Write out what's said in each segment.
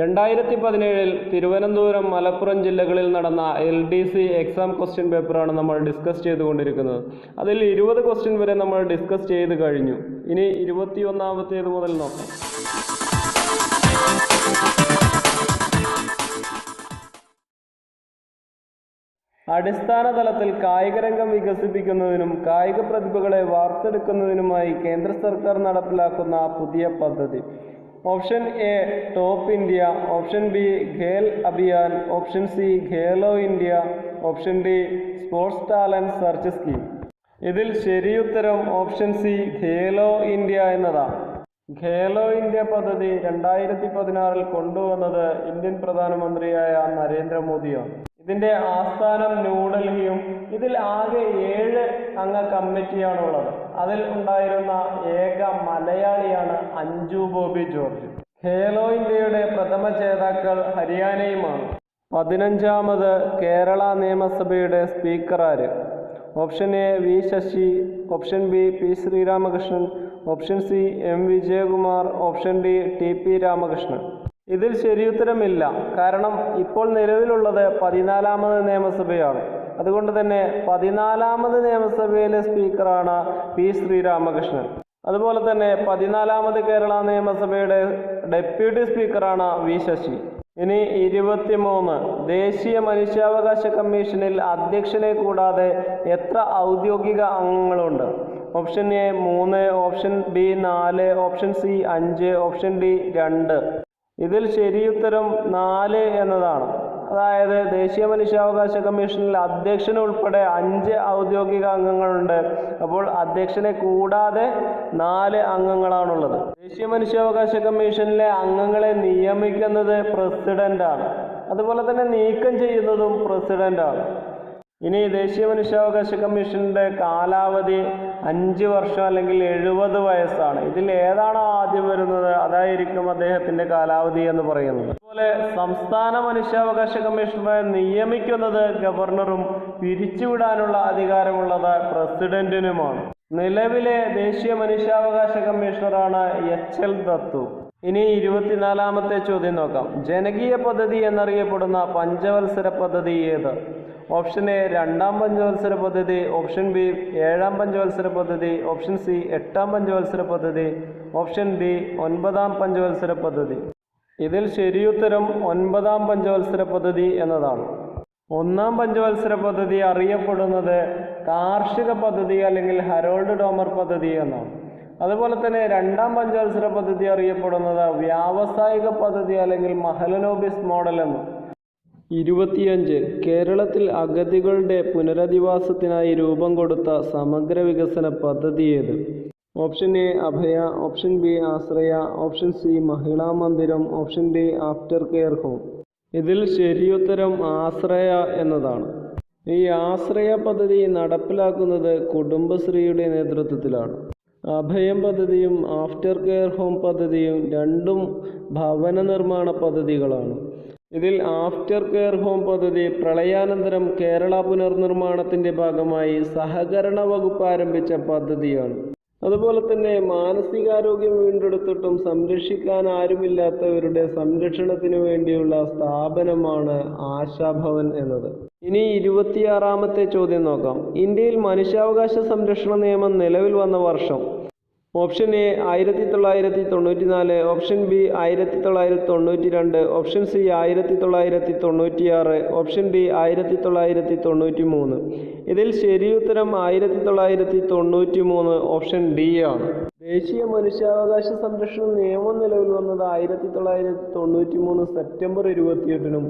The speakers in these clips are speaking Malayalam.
രണ്ടായിരത്തി പതിനേഴിൽ തിരുവനന്തപുരം മലപ്പുറം ജില്ലകളിൽ നടന്ന L D C exam question പേപ്പറാണ് നമ്മൾ ഡിസ്കസ് ചെയ്തുകൊണ്ടിരിക്കുന്നത്. അതിൽ ഇരുപത് ക്വസ്റ്റ്യൻ വരെ നമ്മൾ ഡിസ്കസ് ചെയ്ത് കഴിഞ്ഞു. ഇനി ഇരുപത്തിയൊന്നാമത്തേത് മുതൽ നോക്കാം. അടിസ്ഥാന തലത്തിൽ കായികരംഗം വികസിപ്പിക്കുന്നതിനും കായിക പ്രതിഭകളെ വാർത്തെടുക്കുന്നതിനുമായി കേന്ദ്ര സർക്കാർ നടപ്പിലാക്കുന്ന പുതിയ പദ്ധതി. Option A top India. Option B Khel Abhiyan. Option C Khelo India. Option D sports talent search scheme. ഇതിൽ ശരിയുത്തരം ഓപ്ഷൻ സി ഖേലോ ഇന്ത്യ എന്നതാണ് ഖേലോ ഇന്ത്യ പദ്ധതി രണ്ടായിരത്തി പതിനാറിൽ കൊണ്ടുവന്നത് ഇന്ത്യൻ പ്രധാനമന്ത്രിയായ നരേന്ദ്രമോദിയാണ്. ഇതിന്റെ ആസ്ഥാനം ന്യൂഡൽഹിയും ഇതിൽ ആകെ ഏഴ് അംഗ കമ്മിറ്റിയാണുള്ളത്. അതിൽ ഉണ്ടായിരുന്ന ഏക മലയാളിയാണ് അഞ്ജു ബോബി ജോർജ്. ഖേലോ ഇന്ത്യയുടെ പ്രഥമ ജേതാക്കൾ ഹരിയാനയുമാണ്. പതിനഞ്ചാമത് കേരള നിയമസഭയുടെ സ്പീക്കർ ആര്? Option A V Sasi option B P Sreeramakrishnan option C M Vijayakumar option D T P Ramakrishnan. ഇതിൽ ശരിയുത്തരമില്ല. കാരണം ഇപ്പോൾ നിലവിലുള്ളത് പതിനാലാമത് നിയമസഭയാണ്. അതുകൊണ്ട് തന്നെ പതിനാലാമത് നിയമസഭയിലെ സ്പീക്കറാണ് പി ശ്രീരാമകൃഷ്ണൻ. അതുപോലെ തന്നെ പതിനാലാമത് കേരള നിയമസഭയുടെ ഡെപ്യൂട്ടി സ്പീക്കറാണ് വി ശശി. ഇനി ഇരുപത്തിമൂന്ന് ദേശീയ മനുഷ്യാവകാശ കമ്മീഷനിൽ അധ്യക്ഷനെ കൂടാതെ എത്ര ഔദ്യോഗിക അംഗങ്ങളുണ്ട്? ഓപ്ഷൻ എ മൂന്ന് ഓപ്ഷൻ ബി നാല് ഓപ്ഷൻ സി അഞ്ച് ഓപ്ഷൻ ഡി രണ്ട്. ഇതിൽ ശരിയുത്തരം നാല് എന്നതാണ്. അതായത് ദേശീയ മനുഷ്യാവകാശ കമ്മീഷനിൽ അധ്യക്ഷൻ ഉൾപ്പെടെ അഞ്ച് ഔദ്യോഗിക അംഗങ്ങളുണ്ട്. അപ്പോൾ അധ്യക്ഷനെ കൂടാതെ നാല് അംഗങ്ങളാണുള്ളത്. ദേശീയ മനുഷ്യാവകാശ കമ്മീഷനിലെ അംഗങ്ങളെ നിയമിക്കുന്നത് പ്രസിഡന്റാണ്. അതുപോലെ തന്നെ നീക്കം ചെയ്യുന്നതും പ്രസിഡന്റാണ്. ഇനി ദേശീയ മനുഷ്യാവകാശ കമ്മീഷന്റെ കാലാവധി അഞ്ച് വർഷം അല്ലെങ്കിൽ എഴുപത് വയസ്സാണ്. ഇതിൽ ഏതാണ് ആദ്യം വരുന്നത്? അതായിരിക്കും അദ്ദേഹത്തിന്റെ കാലാവധി എന്ന് പറയുന്നത്. അതുപോലെ സംസ്ഥാന മനുഷ്യാവകാശ കമ്മീഷണറെ നിയമിക്കുന്നത് ഗവർണറും പിരിച്ചുവിടാനുള്ള അധികാരമുള്ളത് പ്രസിഡന്റിനുമാണ്. നിലവിലെ ദേശീയ മനുഷ്യാവകാശ കമ്മീഷണറാണ് എച്ച് എൽ ദത്തു. ഇനി ഇരുപത്തിനാലാമത്തെ ചോദ്യം നോക്കാം. ജനകീയ പദ്ധതി എന്നറിയപ്പെടുന്ന പഞ്ചവത്സര പദ്ധതി ഏത്? ഓപ്ഷൻ എ രണ്ടാം പഞ്ചവത്സര പദ്ധതി ഓപ്ഷൻ ബി ഏഴാം പഞ്ചവത്സര പദ്ധതി ഓപ്ഷൻ സി എട്ടാം പഞ്ചവത്സര പദ്ധതി ഓപ്ഷൻ ഡി ഒൻപതാം പഞ്ചവത്സര പദ്ധതി. ഇതിൽ ശരിയുത്തരം ഒൻപതാം പഞ്ചവത്സര പദ്ധതി എന്നതാണ്. ഒന്നാം പഞ്ചവത്സര പദ്ധതി അറിയപ്പെടുന്നത് കാർഷിക പദ്ധതി അല്ലെങ്കിൽ ഹരോൾഡ് ഡോമർ പദ്ധതി എന്നാണ്. അതുപോലെ തന്നെ രണ്ടാം പഞ്ചവത്സര പദ്ധതി അറിയപ്പെടുന്നത് വ്യാവസായിക പദ്ധതി അല്ലെങ്കിൽ മഹലനോബിസ് മോഡൽ എന്ന്. ഇരുപത്തിയഞ്ച് കേരളത്തിൽ അഗതികളുടെ പുനരധിവാസത്തിനായി രൂപം കൊടുത്ത സമഗ്ര വികസന പദ്ധതി ഏത്? Option A Abhaya option B Ashraya option C Mahila Mandiram option D after care home. ഇതിൽ ശരിയുത്തരം ആശ്രയ എന്നതാണ്. ഈ ആശ്രയ പദ്ധതി നടപ്പിലാക്കുന്നത് കുടുംബശ്രീയുടെ നേതൃത്വത്തിലാണ്. അഭയം പദ്ധതിയും ആഫ്റ്റർ കെയർ ഹോം പദ്ധതിയും രണ്ടും ഭവന നിർമ്മാണ പദ്ധതികളാണ്. ഇതിൽ ആഫ്റ്റർ കെയർ ഹോം പദ്ധതി പ്രളയാനന്തരം കേരള പുനർനിർമ്മാണത്തിന്റെ ഭാഗമായി സഹകരണ വകുപ്പ് ആരംഭിച്ച പദ്ധതിയാണ്. അതുപോലെ തന്നെ മാനസികാരോഗ്യം വീണ്ടെടുത്തിട്ടും സംരക്ഷിക്കാൻ ആരുമില്ലാത്തവരുടെ സംരക്ഷണത്തിന് വേണ്ടിയുള്ള സ്ഥാപനമാണ് ആശാഭവൻ എന്നത്. ഇനി ഇരുപത്തിയാറാമത്തെ ചോദ്യം നോക്കാം. ഇന്ത്യയിൽ മനുഷ്യാവകാശ സംരക്ഷണ നിയമം നിലവിൽ വന്ന വർഷം ഓപ്ഷൻ എ ആയിരത്തി തൊള്ളായിരത്തി തൊണ്ണൂറ്റി നാല് ഓപ്ഷൻ ബി ആയിരത്തി തൊള്ളായിരത്തി തൊണ്ണൂറ്റി രണ്ട് ഓപ്ഷൻ സി ആയിരത്തി തൊള്ളായിരത്തി തൊണ്ണൂറ്റിയാറ് ഓപ്ഷൻ ഡി ആയിരത്തി തൊള്ളായിരത്തി തൊണ്ണൂറ്റി മൂന്ന് ഇതിൽ ശരിയുത്തരം ആയിരത്തി തൊള്ളായിരത്തി തൊണ്ണൂറ്റി മൂന്ന് ഓപ്ഷൻ ഡി ആണ്. ദേശീയ മനുഷ്യാവകാശ സംരക്ഷണ നിയമം നിലവിൽ വന്നത് ആയിരത്തി തൊള്ളായിരത്തി തൊണ്ണൂറ്റി മൂന്ന് സെപ്റ്റംബർ ഇരുപത്തിയെട്ടിനും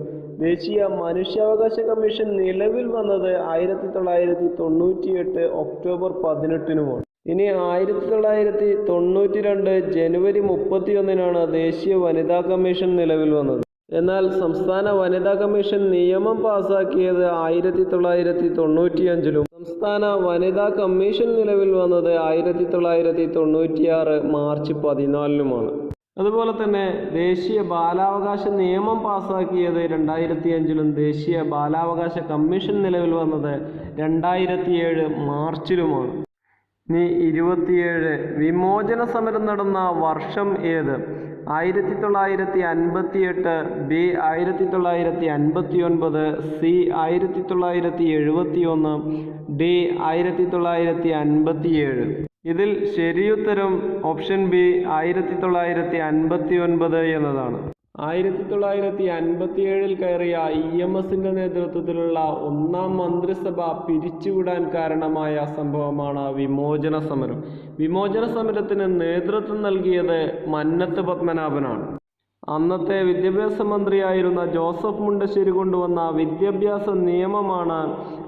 ദേശീയ മനുഷ്യാവകാശ കമ്മീഷൻ നിലവിൽ വന്നത് ആയിരത്തി തൊള്ളായിരത്തി തൊണ്ണൂറ്റിയെട്ട് ഒക്ടോബർ പതിനെട്ടിനുമാണ്. ഇനി ആയിരത്തി തൊള്ളായിരത്തി തൊണ്ണൂറ്റി രണ്ട് ജനുവരി മുപ്പത്തിയൊന്നിനാണ് ദേശീയ വനിതാ കമ്മീഷൻ നിലവിൽ വന്നത്. എന്നാൽ സംസ്ഥാന വനിതാ കമ്മീഷൻ നിയമം പാസാക്കിയത് ആയിരത്തി തൊള്ളായിരത്തി തൊണ്ണൂറ്റിയഞ്ചിലും സംസ്ഥാന വനിതാ കമ്മീഷൻ നിലവിൽ വന്നത് ആയിരത്തി തൊള്ളായിരത്തി തൊണ്ണൂറ്റിയാറ് മാർച്ച് പതിനാലിനുമാണ് അതുപോലെ തന്നെ ദേശീയ ബാലാവകാശ നിയമം പാസാക്കിയത് രണ്ടായിരത്തി അഞ്ചിലും ദേശീയ ബാലാവകാശ കമ്മീഷൻ നിലവിൽ വന്നത് രണ്ടായിരത്തി ഏഴ് മാർച്ചിലുമാണ്. ഇനി ഇരുപത്തിയേഴ്. വിമോചന സമരം നടന്ന വർഷം ഏത്? ആയിരത്തി തൊള്ളായിരത്തി അൻപത്തി എട്ട് ബി ആയിരത്തി തൊള്ളായിരത്തി അൻപത്തി ഒൻപത് സി ആയിരത്തി തൊള്ളായിരത്തി എഴുപത്തി ഒന്ന് ഡി ആയിരത്തി തൊള്ളായിരത്തി അൻപത്തി ഏഴ് ഇതിൽ ശരിയുത്തരം ഓപ്ഷൻ ബി ആയിരത്തി തൊള്ളായിരത്തി അൻപത്തി ഒൻപത് എന്നതാണ്. ആയിരത്തി തൊള്ളായിരത്തി അൻപത്തി ഏഴിൽ കയറിയ ഇ എം എസിന്റെ നേതൃത്വത്തിലുള്ള ഒന്നാം മന്ത്രിസഭ പിരിച്ചുവിടാൻ കാരണമായ സംഭവമാണ് വിമോചന സമരം. വിമോചന സമരത്തിന് നേതൃത്വം നൽകിയത് മന്നത്ത് പത്മനാഭനാണ്. അന്നത്തെ വിദ്യാഭ്യാസ മന്ത്രിയായിരുന്ന ജോസഫ് മുണ്ടശ്ശേരി കൊണ്ടുവന്ന വിദ്യാഭ്യാസ നിയമമാണ്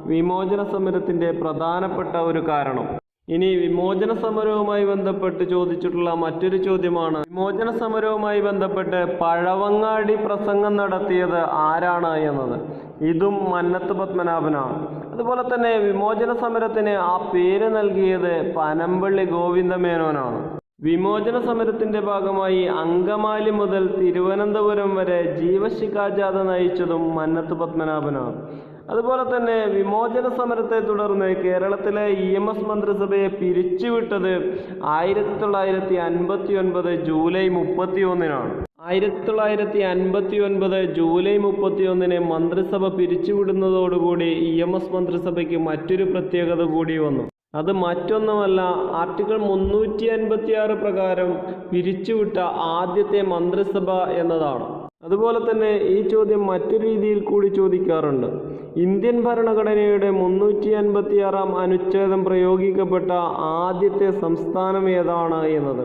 വിമോചന സമരത്തിന്റെ പ്രധാനപ്പെട്ട ഒരു കാരണം. ഇനി വിമോചന സമരവുമായി ബന്ധപ്പെട്ട് ചോദിച്ചിട്ടുള്ള മറ്റൊരു ചോദ്യമാണ്. വിമോചന സമരവുമായി ബന്ധപ്പെട്ട് പഴവങ്ങാടി പ്രസംഗം നടത്തിയത് ആരാണ് എന്നത്? ഇതും മന്നത്ത് പത്മനാഭനാണ്. അതുപോലെ തന്നെ വിമോചന സമരത്തിന് ആ പേര് നൽകിയത് പനമ്പള്ളി ഗോവിന്ദമേനോനാണ്. വിമോചന സമരത്തിന്റെ ഭാഗമായി അങ്കമാലി മുതൽ തിരുവനന്തപുരം വരെ ജീവശിഖാജാഥ നയിച്ചതും മന്നത്ത് പത്മനാഭനാണ്. അതുപോലെ തന്നെ വിമോചന സമരത്തെ തുടർന്ന് കേരളത്തിലെ ഇ എം എസ് മന്ത്രിസഭയെ പിരിച്ചുവിട്ടത് ആയിരത്തി തൊള്ളായിരത്തി അൻപത്തി ഒൻപത് ജൂലൈ മുപ്പത്തി ഒന്നിനാണ് ആയിരത്തി തൊള്ളായിരത്തി അൻപത്തി ഒൻപത് ജൂലൈ മുപ്പത്തി ഒന്നിന് മന്ത്രിസഭ പിരിച്ചുവിടുന്നതോടുകൂടി ഇ എം എസ് മന്ത്രിസഭയ്ക്ക് മറ്റൊരു പ്രത്യേകത കൂടി വന്നു. അത് മറ്റൊന്നുമല്ല ആർട്ടിക്കിൾ മുന്നൂറ്റി അൻപത്തി പ്രകാരം പിരിച്ചുവിട്ട ആദ്യത്തെ മന്ത്രിസഭ എന്നതാണ്. അതുപോലെ തന്നെ ഈ ചോദ്യം മറ്റൊരു രീതിയിൽ കൂടി ചോദിക്കാറുണ്ട്. ഇന്ത്യൻ ഭരണഘടനയുടെ മുന്നൂറ്റി അൻപത്തി ആറാം അനുച്ഛേദം പ്രയോഗിക്കപ്പെട്ട ആദ്യത്തെ സംസ്ഥാനം ഏതാണ് എന്നത്?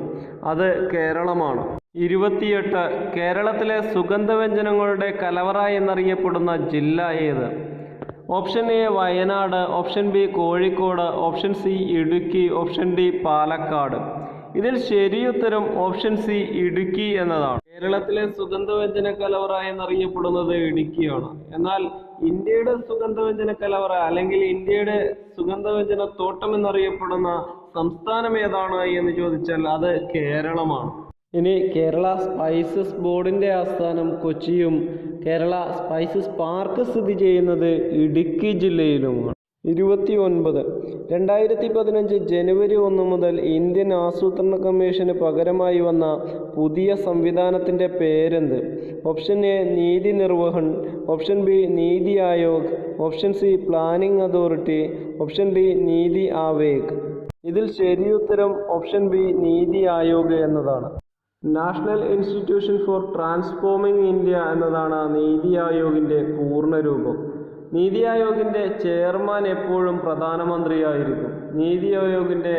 അത് കേരളമാണ്. ഇരുപത്തിയെട്ട് കേരളത്തിലെ സുഗന്ധവ്യഞ്ജനങ്ങളുടെ കലവറ എന്നറിയപ്പെടുന്ന ജില്ല ഏത്? Option A Wayanad option B Kozhikode option C Idukki option D Palakkad. ഇതിൽ ശരിയുത്തരം ഓപ്ഷൻ സി ഇടുക്കി എന്നതാണ്. കേരളത്തിലെ സുഗന്ധവ്യഞ്ജന കലവറ എന്നറിയപ്പെടുന്നത് ഇടുക്കിയാണ്. എന്നാൽ ഇന്ത്യയുടെ സുഗന്ധവ്യഞ്ജന കലവറ അല്ലെങ്കിൽ ഇന്ത്യയുടെ സുഗന്ധവ്യഞ്ജന തോട്ടം എന്നറിയപ്പെടുന്ന സംസ്ഥാനം ഏതാണ് എന്ന് ചോദിച്ചാൽ അത് കേരളമാണ്. ഇനി കേരള സ്പൈസസ് ബോർഡിന്റെ ആസ്ഥാനം കൊച്ചിയും കേരള സ്പൈസസ് പാർക്ക് സ്ഥിതി ചെയ്യുന്നത് ഇടുക്കി ജില്ലയിലുമാണ്. ഇരുപത്തി ഒൻപത് രണ്ടായിരത്തി പതിനഞ്ച് ജനുവരി ഒന്ന് മുതൽ ഇന്ത്യൻ ആസൂത്രണ കമ്മീഷന് പകരമായി വന്ന പുതിയ സംവിധാനത്തിന്റെ പേരെന്ത്? ഓപ്ഷൻ എ നീതി നിർവഹൺ. Option B NITI Aayog. Option C planning authority. Option D NITI Aveg. ഇതിൽ ശരിയുത്തരം ഓപ്ഷൻ ബി നീതി ആയോഗ് എന്നതാണ്. National institution for transforming India എന്നതാണ് നീതി ആയോഗിന്റെ പൂർണരൂപം നീതി ആയോഗിന്റെ ചെയർമാൻ എപ്പോഴും പ്രധാനമന്ത്രിയായിരിക്കും. നീതി ആയോഗിന്റെ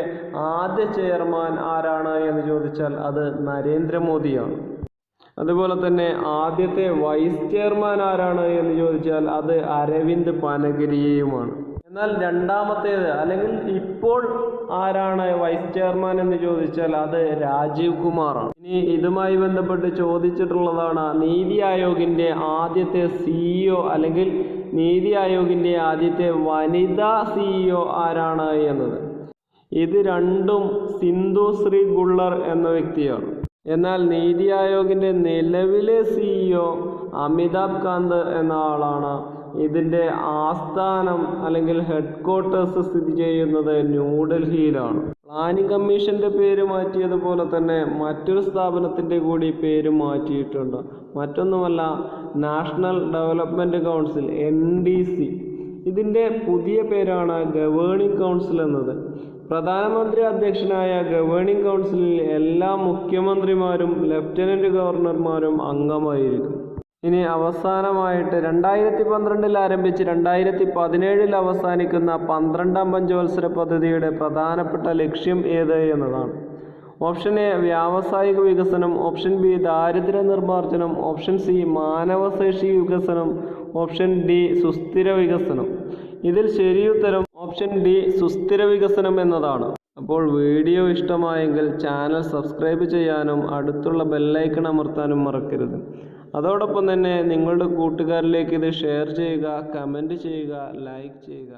ആദ്യ ചെയർമാൻ ആരാണ് എന്ന് ചോദിച്ചാൽ അത് നരേന്ദ്രമോദിയാണ്. അതുപോലെ തന്നെ ആദ്യത്തെ വൈസ് ചെയർമാൻ ആരാണ് എന്ന് ചോദിച്ചാൽ അത് അരവിന്ദ് പനഗിരിയുമാണ് എന്നാൽ രണ്ടാമത്തേത് അല്ലെങ്കിൽ ഇപ്പോൾ ആരാണ് വൈസ് ചെയർമാൻ എന്ന് ചോദിച്ചാൽ അത് രാജീവ് കുമാറാണ്. ഇനി ഇതുമായി ബന്ധപ്പെട്ട് ചോദിച്ചിട്ടുള്ളതാണ് നീതി ആയോഗിന്റെ ആദ്യത്തെ സിഇഒ അല്ലെങ്കിൽ നീതി ആയോഗിന്റെ ആദ്യത്തെ വനിതാ സിഇഒ ആരാണ് എന്നത്? ഇത് രണ്ടും സിന്ധു ശ്രീ ഗുള്ളർ എന്ന വ്യക്തിയാണ്. എന്നാൽ നീതി ആയോഗിന്റെ നിലവിലെ സിഇഒ അമിതാഭ് കാന്ത് എന്ന ആളാണ് ഇതിന്റെ ആസ്ഥാനം അല്ലെങ്കിൽ ഹെഡ് ക്വാർട്ടേഴ്സ് സ്ഥിതി ചെയ്യുന്നത് ന്യൂഡൽഹിയിലാണ് പ്ലാനിംഗ് കമ്മീഷന്റെ പേര് മാറ്റിയതുപോലെ തന്നെ മറ്റൊരു സ്ഥാപനത്തിന്റെ കൂടി പേര് മാറ്റിയിട്ടുണ്ട്. മറ്റൊന്നുമല്ല national development council N D C. ഇതിന്റെ പുതിയ പേരാണ് ഗവേണിംഗ് കൗൺസിൽ എന്നത്. പ്രധാനമന്ത്രി അധ്യക്ഷനായ ഗവേണിംഗ് കൗൺസിലിൽ എല്ലാ മുഖ്യമന്ത്രിമാരും ലഫ്റ്റനന്റ് ഗവർണർമാരും അംഗമായിരിക്കും. ഇനി അവസാനമായിട്ട് രണ്ടായിരത്തി പന്ത്രണ്ടിൽ ആരംഭിച്ച് രണ്ടായിരത്തി പതിനേഴിൽ അവസാനിക്കുന്ന പന്ത്രണ്ടാം പഞ്ചവത്സര പദ്ധതിയുടെ പ്രധാനപ്പെട്ട ലക്ഷ്യം ഏത് എന്നതാണ്. ഓപ്ഷൻ എ വ്യാവസായിക വികസനം. ഓപ്ഷൻ ബി ദാരിദ്ര്യ നിർമ്മാർജനം. ഓപ്ഷൻ സി മാനവശേഷി വികസനം. ഓപ്ഷൻ ഡി സുസ്ഥിര വികസനം. ഇതിൽ ശരിയുത്തരം ഓപ്ഷൻ ഡി സുസ്ഥിര വികസനം എന്നതാണ്. അപ്പോൾ വീഡിയോ ഇഷ്ടമായെങ്കിൽ ചാനൽ സബ്സ്ക്രൈബ് ചെയ്യാനും അടുത്തുള്ള ബെല്ലൈക്കൺ അമർത്താനും മറക്കരുത്. അതോടൊപ്പം തന്നെ നിങ്ങളുടെ കൂട്ടുകാരിലേക്ക് ഇത് ഷെയർ ചെയ്യുക കമന്റ് ചെയ്യുക ലൈക്ക് ചെയ്യുക.